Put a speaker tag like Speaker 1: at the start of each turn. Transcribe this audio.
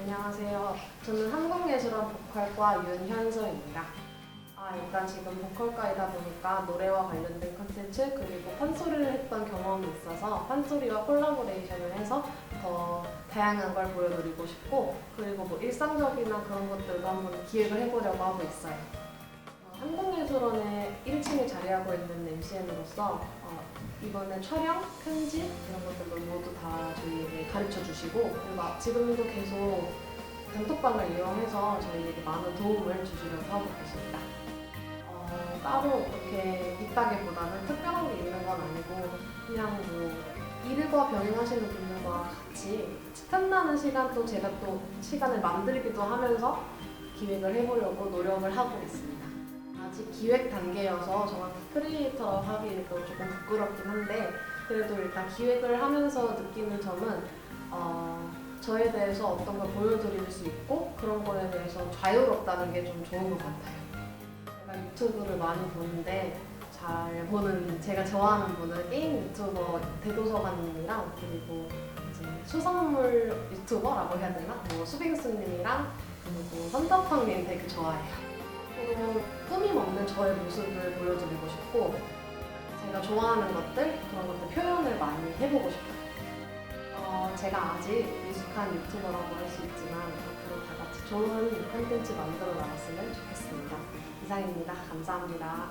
Speaker 1: 안녕하세요. 저는 한국예술원 보컬과 윤현서입니다. 아, 일단 지금 보컬과이다 보니까 노래와 관련된 컨텐츠 그리고 판소리를 했던 경험이 있어서 판소리와 콜라보레이션을 해서 더 다양한 걸 보여드리고 싶고 그리고 뭐 일상적이나 그런 것들도 한번 기획을 해보려고 하고 있어요. 어, 한국예술원에 1층에 자리하고 있는 MCN으로서 어, 이번에 촬영, 편집 이런 것들도 모두 다 저희에게 가르쳐 주시고 그리고 아- 지금도 계속 단톡방을 이용해서 저희에게 많은 도움을 주시려고 하고 계십니다. 어, 따로 그렇게 있다기보다는 특별한 게 있는 건 아니고 그냥 뭐 일과 병행하시는 분들과 같이 틈나는 시간 또 제가 또 시간을 만들기도 하면서 기획을 해보려고 노력을 하고 있습니다. 아직 기획 단계여서 정확히 크리에이터라고 하기에도 조금 부끄럽긴 한데 그래도 일단 기획을 하면서 느끼는 점은 어, 저에 대해서 어떤 걸 보여드릴 수 있고 그런 거에 대해서 자유롭다는 게 좀 좋은 것 같아요. 제가 유튜브를 많이 보는데 잘 보는 제가 좋아하는 분은 게임 유튜버 대도서관님이랑 그리고 이제 수산물 유튜버라고 해야 되나? 뭐 수빙수님이랑 그리고 선덕팡님 되게 좋아해요. 그리고 꾸밈 없는 저의 모습을 보여드리고 싶고 제가 좋아하는 것들 그런 것들 표현을 많이 해보고 싶어요. 어, 제가 아직 미숙한 유튜버라고 할 수 있지만 앞으로 다 같이 좋은 콘텐츠 만들어 나갔으면 좋겠습니다. 이상입니다. 감사합니다.